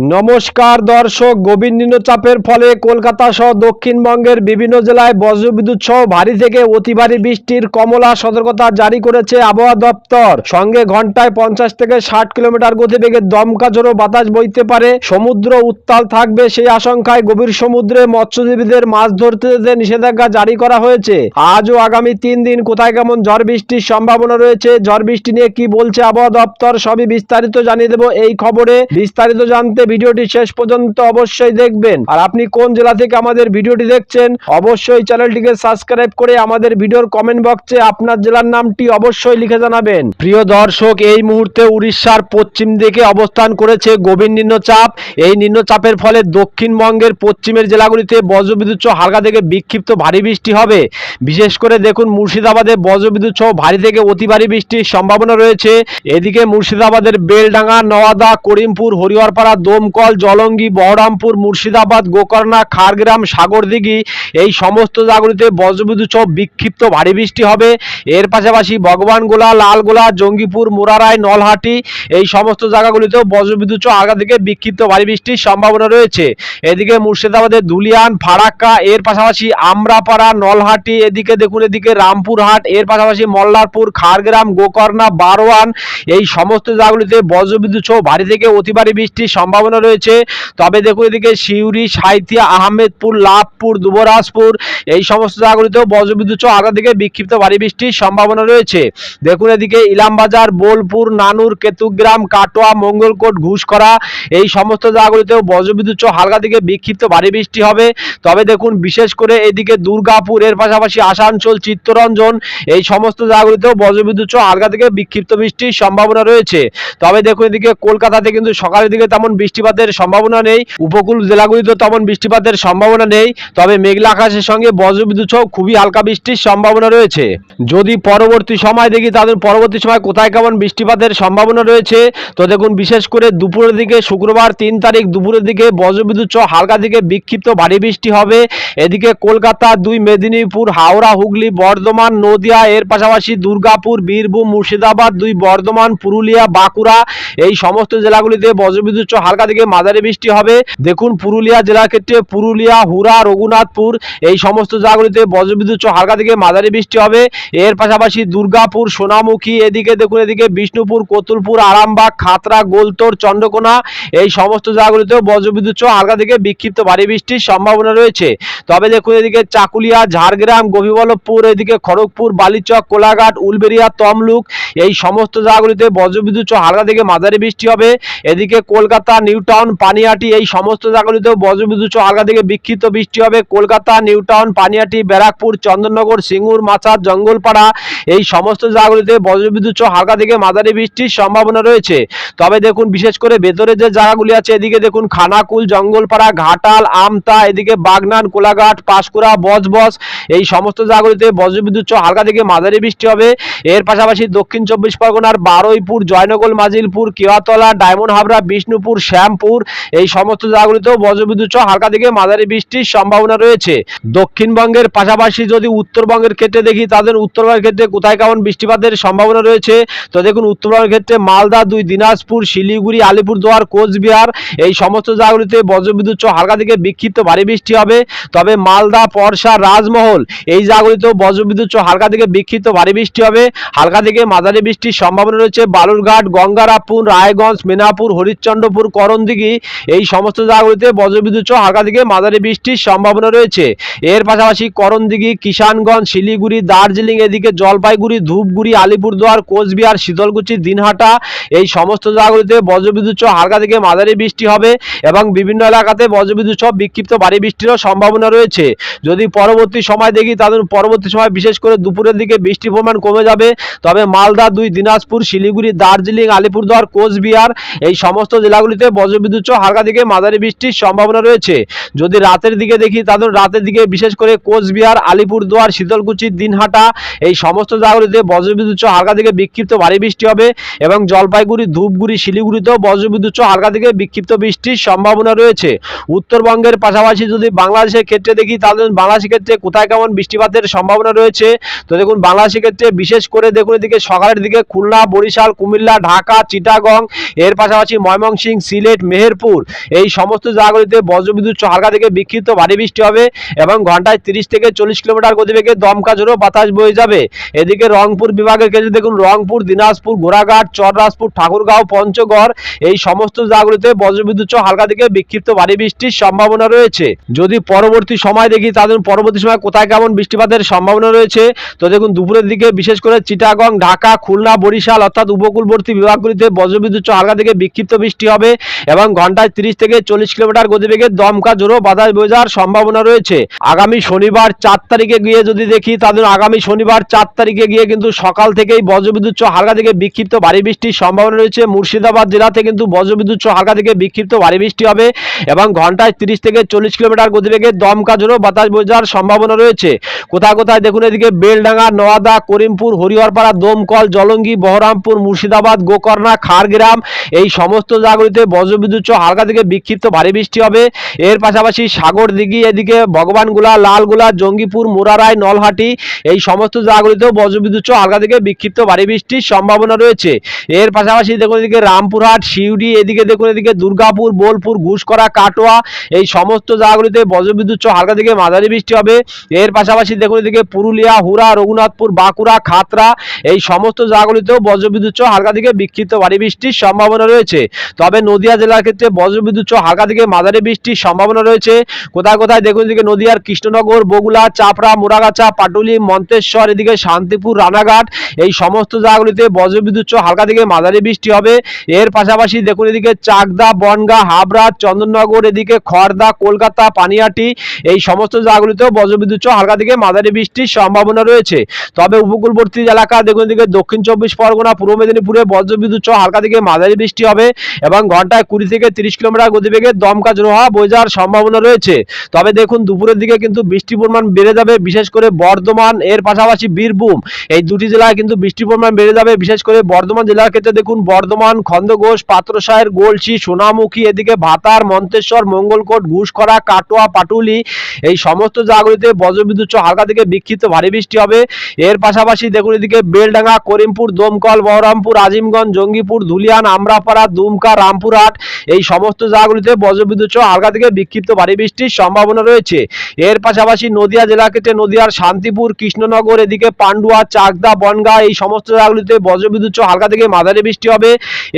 নমস্কার দর্শক, গভীর নিম্নচাপের ফলে কলকাতা সহ দক্ষিণবঙ্গের বিভিন্ন জেলায় বজ্রবিদ্যুৎ সহ ভারী থেকে অতি ভারী বৃষ্টির কমলা সতর্কতা জারি করেছে আবহাওয়া দপ্তর। সঙ্গে ঘন্টায় পঞ্চাশ থেকে ষাট কিলোমিটার গতিবেগে দমকা ঝোড়ো বাতাস বইতে পারে। সমুদ্র উত্তাল থাকবে সেই আশঙ্কায় গভীর সমুদ্রে মৎস্যজীবীদের মাছ ধরতে যেতে নিষেধাজ্ঞা জারি করা হয়েছে। আজ ও আগামী তিন দিন কোথায় কেমন ঝড় বৃষ্টির সম্ভাবনা রয়েছে, ঝড় বৃষ্টি নিয়ে কি বলছে আবহাওয়া দপ্তর সবই বিস্তারিত জানিয়ে দেবো এই খবরে। বিস্তারিত জানতে ভিডিওটি শেষ পর্যন্ত অবশ্যই দেখবেন। আর আপনি কোন জেলা থেকে আমাদের ভিডিওটি দেখছেন, অবশ্যই চ্যানেলটিকে সাবস্ক্রাইব করে আমাদের ভিডিওর কমেন্ট বক্সে আপনার জেলার নামটি অবশ্যই লিখে জানাবেন। প্রিয় দর্শক, এই মুহূর্তে উড়িষ্যার পশ্চিম দিকে অবস্থান করেছে গভীর নিম্নচাপ। এই নিম্নচাপের ফলে দক্ষিণবঙ্গের পশ্চিমের জেলাগুলিতে বজ্রবিদ্যুৎ হালকা থেকে বিক্ষিপ্ত ভারী বৃষ্টি হবে। বিশেষ করে দেখুন, মুর্শিদাবাদে বজ্রবিদ্যুৎ সহ ভারী থেকে অতি ভারী বৃষ্টির সম্ভাবনা রয়েছে। এদিকে মুর্শিদাবাদের বেলডাঙ্গা, নওয়াদা, করিমপুর, হরিহরপাড়া দমকল, জলঙ্গি, বহরমপুর, মুর্শিদাবাদ, গোকর্ণা খারগ্রাম সাগরদিঘি, এই সমস্ত জায়গাগুলিতে বজ্রবিদ্যুৎ সহ বিক্ষিপ্ত ভারী বৃষ্টি হবে। এর পাশাপাশি ভগবানগোলা, লালগোলা, জঙ্গিপুর মোরারায় নলহাটি, এই সমস্ত জায়গাগুলিতেও বজ্রবিদ্যুৎ সহ আগা থেকে বিক্ষিপ্ত ভারী বৃষ্টির সম্ভাবনা রয়েছে। এদিকে মুর্শিদাবাদের ধুলিয়ান ফারাক্কা, এর পাশাপাশি আমরাপাড়া, নলহাটি, এদিকে দেখুন এদিকে রামপুরহাট, এর পাশাপাশি মল্লারপুর খারগ্রাম গোকর্ণা, বারোয়ান, এই সমস্ত জায়গাগুলিতে বজ্রবিদ্যুৎ সহ ভারী থেকে অতি ভারী বৃষ্টির সম্ভাবনা রয়েছে। তবে দেখুন এদিকে সিউড়ি, সাঁইথিয়া, আহমেদপুর, লাভপুর, দুবরাজপুর, এই সমস্ত জায়গাগুলিতেও বজ্রবিদ্যুৎ সহ আগা থেকে বিক্ষিপ্ত ভারী বৃষ্টির সম্ভাবনা রয়েছে। দেখুন এদিকে ইলামবাজার, বোলপুর, নানুর, কেতুগ্রাম, কাটোয়া, মঙ্গলকোট ঘুষকরা এই সমস্ত জায়গাগুলিতেও বজ্রবিদ্যুৎ সহ হালকা থেকে বিক্ষিপ্ত ভারী বৃষ্টি হবে। তবে দেখুন বিশেষ করে এদিকে দুর্গাপুর, এর পাশাপাশি আসানসোল, চিত্তরঞ্জন, এই সমস্ত জায়গাগুলিতেও বজ্রবিদ্যুৎ সহ হালকা থেকে বিক্ষিপ্ত বৃষ্টির সম্ভাবনা রয়েছে। তবে দেখুন এদিকে কলকাতাতে কিন্তু সকালের দিকে তেমন বৃষ্টিপাতের সম্ভাবনা নেই। উপকূল জেলাগুলিতে তেমন বৃষ্টিপাতের সম্ভাবনা নেই, তবে মেঘলা আকাশের সঙ্গে বজ্রবিদ্যুৎ সহ খুবই হালকা বৃষ্টির সম্ভাবনা রয়েছে। যদি পরবর্তী সময় দেখি তাদের পরবর্তী সময় কোথায় কেমন বৃষ্টিপাতের সম্ভাবনা রয়েছে? তো দেখুন, বিশেষ করে দুপুরের দিকে, শুক্রবার তিন তারিখ দুপুরের দিকে বজ্রবিদ্যুৎ সহ হালকা দিকে বিক্ষিপ্ত ভারী বৃষ্টি হবে। এদিকে কলকাতা, দুই মেদিনীপুর, হাওড়া, হুগলি, বর্ধমান, নদিয়া, এর পাশাপাশি দুর্গাপুর, বীরভূম, মুর্শিদাবাদ, দুই বর্ধমান, পুরুলিয়া, বাঁকুড়া, এই সমস্ত জেলাগুলিতে বজ্রবিদ্যুৎ সহ হালকা থেকে মাঝারি বৃষ্টি হবে। দেখুন পুরুলিয়া জেলার ক্ষেত্রে পুরুলিয়া হুরা রঘুনাথপুর, এই সমস্ত জায়গাগুলিতে বজ্রবিদ্যুৎ হালকা থেকে মাঝারি বৃষ্টি হবে। এর পাশাপাশি দুর্গাপুর, সোনামুখী, এদিকে দেখুন এদিকে বিষ্ণুপুর, কতুলপুর, আরামবাগ খাতরা গোলতোড় চন্দ্রকোনা, এই সমস্ত জায়গাগুলিতেও বজ্রবিদ্যুৎ হালকা থেকে বিক্ষিপ্ত ভারী বৃষ্টির সম্ভাবনা রয়েছে। তবে দেখুন এদিকে চাকুলিয়া, ঝাড়গ্রাম গোপীবল্লভপুর এদিকে খড়গপুর, বালিচক, কোলাঘাট উলবেরিয়া তমলুক, এই সমস্ত জায়গাগুলিতে বজ্রবিদ্যুৎ হালকা থেকে মাঝারি বৃষ্টি হবে। এদিকে কলকাতা নিউটাউন পানিহাটি এই সমস্ত জায়গাগুলিতেও বজ্রবিদ্যুৎ হালকা থেকে বিক্ষিপ্ত বৃষ্টি হবে। কলকাতা, নিউটাউন পানিহাটি ব্যারাকপুর, চন্দননগর, সিঙ্গুর মাচার জঙ্গলপাড়া, এই সমস্ত জায়গাগুলিতে বজ্রবিদ্যুৎ হালকা থেকে মাঝারি বৃষ্টির সম্ভাবনা রয়েছে। তবে দেখুন, বিশেষ করে ভেতরে যে জায়গাগুলি আছে, এদিকে দেখুন, খানাকুল, জঙ্গলপাড়া, ঘাটাল, আমতা, এদিকে বাগনান, কোলাঘাট, পাঁশকুড়া, বজবজ, এই সমস্ত জায়গাগুলিতে বজ্রবিদ্যুৎ হালকা থেকে মাঝারি বৃষ্টি হবে। এর পাশাপাশি দক্ষিণ চব্বিশ পরগনার বারুইপুর, জয়নগর, মাজিলপুর, কেওয়াতলা, ডায়মন্ড হাবড়া, বিষ্ণুপুর শ্যামপুর। এই সমস্ত জায়গাগুলিতেও বজ্রবিদ্যুৎ সহ হালকা থেকে মাঝারি বৃষ্টির সম্ভাবনা রয়েছে। দক্ষিণবঙ্গের পাশাপাশি যদি উত্তরবঙ্গের ক্ষেত্রে দেখি, তাদের উত্তরবঙ্গের ক্ষেত্রে কোথায় কেমন বৃষ্টিপাতের সম্ভাবনা রয়েছে? তো দেখুন, উত্তরবঙ্গের ক্ষেত্রে মালদা, দুই দিনাজপুর, শিলিগুড়ি, আলিপুরদুয়ার, কোচবিহার, এই সমস্ত জায়গাগুলিতে বজ্রবিদ্যুৎ সহ হালকা থেকে বিক্ষিপ্ত ভারী বৃষ্টি হবে। তবে মালদা পরশা রাজমহল, এই জায়গাগুলিতেও বজ্রবিদ্যুৎ সহ হালকা থেকে বিক্ষিপ্ত ভারী বৃষ্টি হবে। হালকা থেকে মাঝারি বৃষ্টির সম্ভাবনা রয়েছে। বালুরঘাট, গঙ্গারামপুর, রায়গঞ্জ, মেনাপুর, হরিশ্চন্দ্রপুর করণদিঘি এই সমস্ত জায়গাগুলিতে বজ্রবিদ্যুৎ সহ হালকা থেকে মাঝারি বৃষ্টির সম্ভাবনা রয়েছে। এর পাশাপাশি করণদিঘি, কিষানগঞ্জ, শিলিগুড়ি, দার্জিলিং, এদিকে জলপাইগুড়ি, ধূপগুড়ি, আলিপুরদুয়ার, কোচবিহার, শীতলকুচি, দিনহাটা এই সমস্ত জায়গাগুলিতে বজ্রবিদ্যুৎ সহ হালকা থেকে মাঝারি বৃষ্টি হবে এবং বিভিন্ন এলাকাতে বজ্রবিদ্যুৎ সহ বিক্ষিপ্ত ভারী বৃষ্টিরও সম্ভাবনা রয়েছে। যদি পরবর্তী সময় দেখি তাদের পরবর্তী সময় বিশেষ করে দুপুরের দিকে বৃষ্টির পরিমাণ কমে যাবে। তবে মালদা দুই, দিনাজপুর, শিলিগুড়ি, দার্জিলিং, আলিপুরদুয়ার, কোচবিহার এই সমস্ত জেলাগুলিতে বজ্রবিদ্যুৎ সহ হালকা থেকে মাঝারি বৃষ্টির সম্ভাবনা রয়েছে। যদি রাতের দিকে দেখি তাদের রাতের দিকে বিশেষ করে কোচবিহার, আলিপুরদুয়ার, শীতলকুচি, দিনহাটা এই সমস্ত জায়গাগুলিতে বজ্রবিদ্যুৎ সহ হালকা থেকে বিক্ষিপ্ত ভারী বৃষ্টি হবে এবং জলপাইগুড়ি, ধূপগুড়ি, শিলিগুড়িতেও বজ্রবিদ্যুৎ সহ হালকা থেকে বিক্ষিপ্ত বৃষ্টির সম্ভাবনা রয়েছে। উত্তরবঙ্গের পাশাপাশি যদি বাংলাদেশের ক্ষেত্রে দেখি, তাহলে বাংলাদেশের ক্ষেত্রে কোথায় কেমন বৃষ্টিপাতের সম্ভাবনা রয়েছে? তো দেখুন, বাংলাদেশের ক্ষেত্রে বিশেষ করে দেখুন, এদিকে সকালের দিকে খুলনা, বরিশাল, কুমিল্লা, ঢাকা, চিটাগং, এর পাশাপাশি ময়মনসিংহ সিলেট, মেহেরপুর। এই সমস্ত জায়গাগুলিতে বজ্রবিদ্যুৎ হালকা থেকে বিক্ষিপ্ত ভারী বৃষ্টি হবে এবং ঘন্টায় তিরিশ থেকে চল্লিশ কিলোমিটার গতিবেগে দমকা ঝোড়ো বাতাস বয়ে যাবে। এদিকে রংপুর বিভাগের ক্ষেত্রে দেখুন, রংপুর, দিনাজপুর, ঘোড়াঘাট, চররাজপুর, ঠাকুরগাঁও, পঞ্চগড়, এই সমস্ত জায়গাগুলিতে বজ্রবিদ্যুৎ হালকা থেকে বিক্ষিপ্ত ভারী বৃষ্টির সম্ভাবনা রয়েছে। যদি পরবর্তী সময় দেখি তাদের পরবর্তী সময় কোথায় কেমন বৃষ্টিপাতের সম্ভাবনা রয়েছে। তো দেখুন, দুপুরের দিকে বিশেষ করে চিটাগং, ঢাকা, খুলনা, বরিশাল অর্থাৎ উপকূলবর্তী বিভাগগুলিতে বজ্রবিদ্যুৎ হালকা থেকে বিক্ষিপ্ত বৃষ্টি হবে। এবং ঘন্টায় তিরিশ থেকে চল্লিশ কিলোমিটার গতিবেগে দমকা জোরো বাতাস যাওয়ার সম্ভাবনা রয়েছে। আগামী শনিবার চার তারিখে গিয়ে যদি দেখি তাদের আগামী শনিবার চার তারিখে গিয়ে কিন্তু সকাল থেকেই বজ্রবিদ্যুৎ হালকা থেকে বিক্ষিপ্ত ভারী বৃষ্টির সম্ভাবনা রয়েছে। মুর্শিদাবাদ জেলাতে কিন্তু বজ্রবিদ্যুৎ হালকা থেকে বিক্ষিপ্ত ভারী বৃষ্টি হবে এবং ঘন্টায় তিরিশ থেকে চল্লিশ কিলোমিটার গতিবেগে দমকা জোরো বাতাস যাওয়ার সম্ভাবনা রয়েছে। কোথায় কোথায় দেখুন এদিকে বেলডাঙ্গা নোয়াদা করিমপুর, হরিহরপাড়া, দমকল, জলঙ্গি, বহরামপুর, মুর্শিদাবাদ, গোকর্ণা খারগ্রাম এই সমস্ত জায়গাগুলিতে বজ্রবিদ্যুৎ হালকা থেকে বিক্ষিপ্ত ভারী বৃষ্টি হবে। এর পাশাপাশি সাগর দিঘি এদিকে ভগবানগুলা, লালগুলা, জঙ্গিপুর, মুরারাই, নলহাটি, এই সমস্ত জায়গাগুলিতেও বজ্রবিদ্যুৎ হালকা থেকে বিক্ষিপ্ত ভারী বৃষ্টির সম্ভাবনা রয়েছে। এর পাশাপাশি দেখুন এদিকে রামপুরহাট শিউড়ি এদিকে দেখুন এদিকে দুর্গাপুর, বোলপুর, ঘুষকরা, কাটোয়া, এই সমস্ত জায়গাগুলিতে বজ্রবিদ্যুৎ হালকা থেকে মাঝারি বৃষ্টি হবে। এর পাশাপাশি দেখুন এদিকে পুরুলিয়া, হুরা, রঘুনাথপুর, বাঁকুড়া, খাতরা, এই সমস্ত জায়গাগুলিতেও বজ্রবিদ্যুৎ হালকা থেকে বিক্ষিপ্ত ভারী বৃষ্টির সম্ভাবনা রয়েছে। তবে নদিয়া জেলার ক্ষেত্রে বজ্রবিদ্যুৎ সহ হালকা থেকে মাঝারি বৃষ্টির সম্ভাবনা রয়েছে। কোথায় কোথায় দেখুন এদিকে নদিয়ার কৃষ্ণনগর বগুলা চাপড়া, মুরাগাছা, পাটুলি, মন্তেশ্বর, এদিকে শান্তিপুর, রানাঘাট, এই সমস্ত জায়গাগুলিতে বজ্রবিদ্যুৎ সহ হালকা থেকে মাঝারি বৃষ্টি হবে। এর পাশাপাশি দেখুন এদিকে চাকদা, বনগা, হাবড়া, চন্দননগর, এদিকে খড়দা কলকাতা, পানিয়াটি, এই সমস্ত জায়গাগুলিতেও বজ্রবিদ্যুৎ সহ হালকা থেকে মাঝারি বৃষ্টির সম্ভাবনা রয়েছে। তবে উপকূলবর্তী এলাকা দেখুন এদিকে দক্ষিণ চব্বিশ পরগনা, পূর্ব মেদিনীপুরে বজ্রবিদ্যুৎ সহ হালকা থেকে মাঝারি বৃষ্টি হবে এবং ঘন্টায় কুড়ি থেকে তিরিশ কিলোমিটার গতিবেগে দমকা জোড়া বয়ে যাওয়ার সম্ভাবনা রয়েছে। তবে দেখুন, দুপুরের দিকে কিন্তু বৃষ্টির পরিমাণ বেড়ে যাবে, বিশেষ করে বর্ধমান, এর পাশাপাশি বীরভূম। এই দুটি জেলায় কিন্তু বৃষ্টির পরিমাণ বেড়ে যাবে, বিশেষ করে বর্ধমান জেলার ক্ষেত্রে দেখুন, বর্ধমান খন্দঘোষ পাত্রসায়ের গোলসি, সোনামুখী, এদিকে ভাতার, মন্তেশ্বর, মঙ্গলকোট ঘুষকরা কাটোয়া, পাটুলি, এই সমস্ত জায়গাগুলিতে বজ্রবিদ্যুৎ হালকা থেকে বিক্ষিপ্ত ভারী বৃষ্টি হবে। এর পাশাপাশি দেখুন, এদিকে বেলডাঙ্গা, করিমপুর, দমকল, বহরমপুর, আজিমগঞ্জ, জঙ্গিপুর, ধুলিয়ান, আমরাপাড়া, দুমকা, রামপুরহাট এই সমস্ত জায়গাগুলিতে বজ্রবিদ্যুৎ সহ হালকা থেকে বিক্ষিপ্ত ভারী বৃষ্টির সম্ভাবনা রয়েছে। এর পাশাপাশি নদিয়া জেলা ক্ষেত্রে নদিয়ার শান্তিপুর, কৃষ্ণনগর, এদিকে পান্ডুয়া, চাকদা, বনগা এই সমস্ত জায়গাগুলিতে বজ্রবিদ্যুৎ সহ হালকা থেকে মাঝারি বৃষ্টি হবে।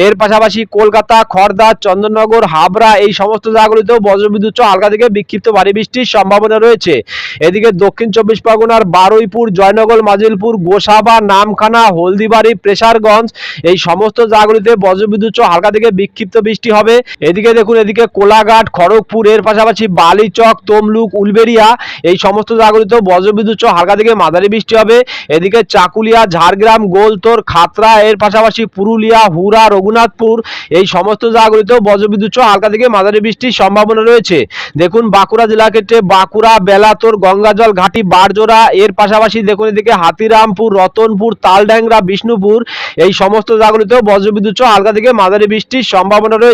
এর পাশাপাশি কলকাতা খড়দা চন্দননগর, হাবড়া এই সমস্ত জায়গাগুলিতেও বজ্রবিদ্যুৎ সহ হালকা থেকে বিক্ষিপ্ত ভারী বৃষ্টির সম্ভাবনা রয়েছে। এদিকে দক্ষিণ চব্বিশ পরগনার বারুইপুর, জয়নগর, মাজিলপুর, গোসাবা, নামখানা, হলদিবাড়ি, প্রেসারগঞ্জ এই সমস্ত জায়গাগুলিতে বজ্রবিদ্যুৎ সহ হালকা থেকে বিক্ষিপ্ত বৃষ্টি হবে। এদিকে দেখুন, এদিকে কোলাঘাট, খড়গপুর, এর পাশাপাশি বালিচক, তমলুক উলবেরিয়া এই সমস্ত জায়গাগুলিতেও বজ্রবিদ্যুৎ সহ হালকা থেকে মাঝারি বৃষ্টি হবে। এদিকে চাকুলিয়া, ঝাড়গ্রাম, গোলতোর, খাতড়া, এর পাশাপাশি পুরুলিয়া হুরা রঘুনাথপুর, এই সমস্ত জায়গাগুলিতেও বজ্রবিদ্যুৎ সহ হালকা থেকে মাঝারি বৃষ্টির সম্ভাবনা রয়েছে। দেখুন, বাঁকুড়া জেলা ক্ষেত্রে বাঁকুড়া, বেলাতোর, গঙ্গাজল, ঘাটি, বারজোড়া, এর পাশাপাশি দেখুন, এদিকে হাতিরামপুর, রতনপুর, তালড্যাংরা, বিষ্ণুপুর, এই সমস্ত জায়গাগুলিতেও বজ্রবিদ্যুৎ সহ হালকা থেকে মাঝারি বৃষ্টির সম্ভাবনা রয়েছে।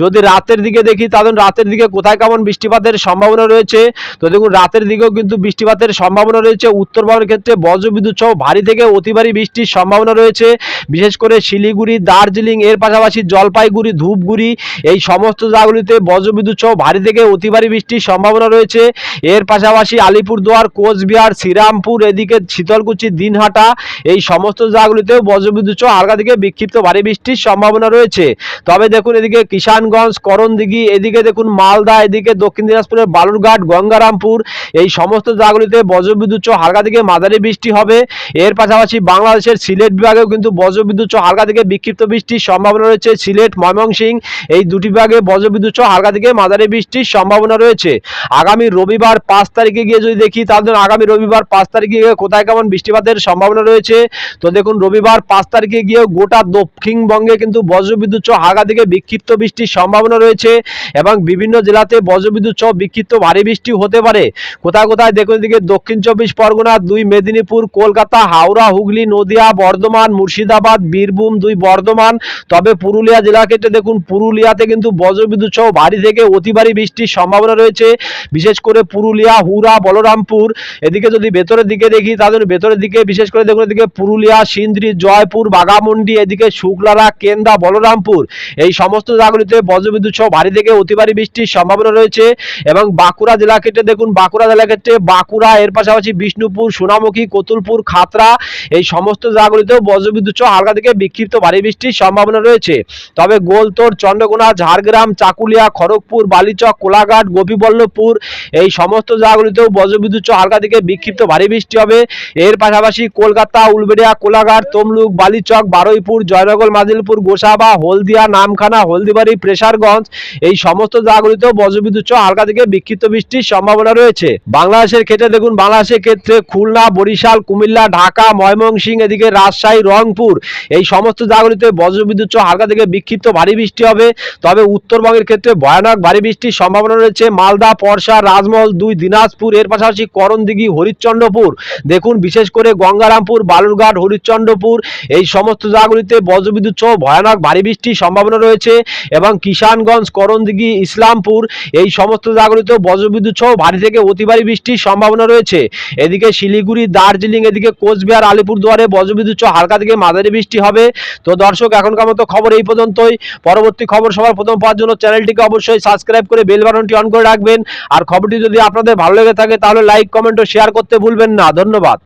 যদি রাতের দিকে দেখি, তাহলে রাতের দিকে কোথায় কেমন বৃষ্টিপাতের সম্ভাবনা রয়েছে? তো দেখুন, রাতের দিকেও কিন্তু বৃষ্টিপাতের সম্ভাবনা রয়েছে। উত্তরবঙ্গের ক্ষেত্রে বজ্রবিদ্যুৎ সহ ভারী থেকে অতি ভারী বৃষ্টির সম্ভাবনা রয়েছে। বিশেষ করে শিলিগুড়ি, দার্জিলিং, এর পাশাপাশি জলপাইগুড়ি, ধূপগুড়ি, এই সমস্ত জায়গাগুলিতে বজ্রবিদ্যুৎ সহ ভারী থেকে অতি ভারী বৃষ্টির সম্ভাবনা রয়েছে। এর পাশাপাশি আলিপুরদুয়ার, কোচবিহার, শ্রীরামপুর, এদিকে শীতলকুচি, দিনহাটা, এই সমস্ত জায়গাগুলিতেও বজ্রবিদ্যুৎ সহ হালকা থেকে বিক্ষিপ্ত ভারী বৃষ্টির সম্ভাবনা রয়েছে। তবে দেখুন এদিকে কিষানগঞ্জ, করণদিঘি, এদিকে দেখুন মালদা, এদিকে দক্ষিণ দিনাজপুরের বালুরঘাট, গঙ্গারামপুর, এই সমস্ত জায়গাগুলিতে বজ্রবিদ্যুৎ সহ হালকা থেকে মাঝারি বৃষ্টি হবে। এর পাশাপাশি বাংলাদেশের সিলেট বিভাগেও কিন্তু বজ্রবিদ্যুৎ সহ হালকা থেকে বিক্ষিপ্ত বৃষ্টির সম্ভাবনা রয়েছে। সিলেট ময়মনসিংহ এই দুটি বিভাগে বজ্রবিদ্যুৎ সহ হালকা থেকে মাঝারি বৃষ্টির সম্ভাবনা রয়েছে। আগামী রবিবার পাঁচ তারিখে গিয়ে যদি দেখি, তাহলে আগামী রবিবার পাঁচ তারিখে গিয়ে কোথায় কেমন বৃষ্টিপাতের সম্ভাবনা রয়েছে? তো দেখুন রবিবার পাঁচ তারিখে গিয়ে গোটা দক্ষিণবঙ্গে কিন্তু বজ্রবিদ্যুৎ সহ হালকা থেকে বিক্ষিপ্ত বৃষ্টির সম্ভাবনা রয়েছে এবং বিভিন্ন জেলাতে বজ্রবিদ্যুৎ সহ বিক্ষিপ্ত ভারী বৃষ্টি হতে পারে। কোথায় কোথায় দেখুন এদিকে দক্ষিণ চব্বিশ পরগনা, দুই মেদিনীপুর, কলকাতা, হাওড়া, হুগলি, নদিয়া, বর্ধমান, মুর্শিদাবাদ, বীরভূম দুই বর্ধমান। তবে পুরুলিয়া জেলা ক্ষেত্রে দেখুন, পুরুলিয়াতে কিন্তু বজ্রবিদ্যুৎ সহ ভারী থেকে অতি ভারী বৃষ্টির সম্ভাবনা রয়েছে। বিশেষ করে পুরুলিয়া হুরা বলরামপুর। এদিকে যদি ভেতরের দিকে দেখি, তাদের ভেতরের দিকে বিশেষ করে দেখুন এদিকে পুরুলিয়া, সিন্দ্রি, জয়পুর বাগামুন্ডি এদিকে শুক্লারা, কেন্দা, বলরামপুর। এই সমস্ত সমস্ত জায়গাগুলিতে বজ্রবিদ্যুৎ সহ ভারী থেকে অতি ভারী বৃষ্টির সম্ভাবনা রয়েছে এবং বাঁকুড়া জেলা ক্ষেত্রে দেখুন, বাঁকুড়া জেলা ক্ষেত্রে বাঁকুড়া, এর পাশাপাশি বিষ্ণুপুর, সোনামুখী, কতুলপুর খাতরা এই সমস্ত জায়গাগুলিতেও বজ্রবিদ্যুৎ সহ হালকা থেকে বিক্ষিপ্ত ভারী বৃষ্টির সম্ভাবনা রয়েছে। তবে গোলতোড় চন্দ্রকোনা, ঝাড়গ্রাম, চাকুলিয়া, খড়গপুর, বালিচক, কোলাঘাট, গোপীবল্লভপুর এই সমস্ত জায়গাগুলিতেও বজ্রবিদ্যুৎ সহ হালকা থেকে বিক্ষিপ্ত ভারী বৃষ্টি হবে। এর পাশাপাশি কলকাতা, উলবেড়িয়া, কোলাঘাট, তমলুক, বালিচক, বারুইপুর, জয়নগর মাদিলপুর গোসাবা, হলদিয়া, নামখানা হলদিবাড়ি, প্রেসারগঞ্জ, এই সমস্ত জায়গাগুলিতেও বজ্রবিদ্যুৎ সহ হালকা থেকে বিক্ষিপ্ত বৃষ্টির সম্ভাবনা রয়েছে। বাংলাদেশের ক্ষেত্রে দেখুন, বাংলাদেশের ক্ষেত্রে খুলনা, বরিশাল, কুমিল্লা, ঢাকা, ময়মনসিংহ, এদিকে রাজশাহী, রংপুর, এই সমস্ত জায়গাগুলিতে বজ্রবিদ্যুৎ সহ হালকা থেকে বিক্ষিপ্ত ভারী বৃষ্টি হবে। তবে উত্তরবঙ্গের ক্ষেত্রে ভয়ানক ভারী বৃষ্টির সম্ভাবনা রয়েছে। মালদা, পরশা, রাজমহল, দুই দিনাজপুর, এর পাশাপাশি করণদিঘি, হরিশ্চন্দ্রপুর। দেখুন, বিশেষ করে গঙ্গারামপুর, বালুরঘাট, হরিশ্চন্দ্রপুর, এই সমস্ত জায়গাগুলিতে বজ্রবিদ্যুৎ সহ ভয়ানক ভারী বৃষ্টির সম্ভাবনা রয়েছে। এবং কিষানগঞ্জ, করণদিঘি, ইসলামপুর এই সমস্ত জায়গাগুলিতেও বজ্রবিদ্যুৎ সহ ভারী থেকে অতি ভারী বৃষ্টির সম্ভাবনা রয়েছে। এদিকে শিলিগুড়ি, দার্জিলিং, এদিকে কোচবিহার, আলিপুরদুয়ারে বজ্রবিদ্যুৎ সহ হালকা থেকে মাঝারি বৃষ্টি হবে। তো দর্শক, এখনকার মতো খবর এই পর্যন্তই। পরবর্তী খবর সবার প্রথম পাওয়ার জন্য চ্যানেলটিকে অবশ্যই সাবস্ক্রাইব করে বেল বাটনটি অন করে রাখবেন। আর খবরটি যদি আপনাদের ভালো লেগে থাকে, তাহলে লাইক, কমেন্ট ও শেয়ার করতে ভুলবেন না। ধন্যবাদ।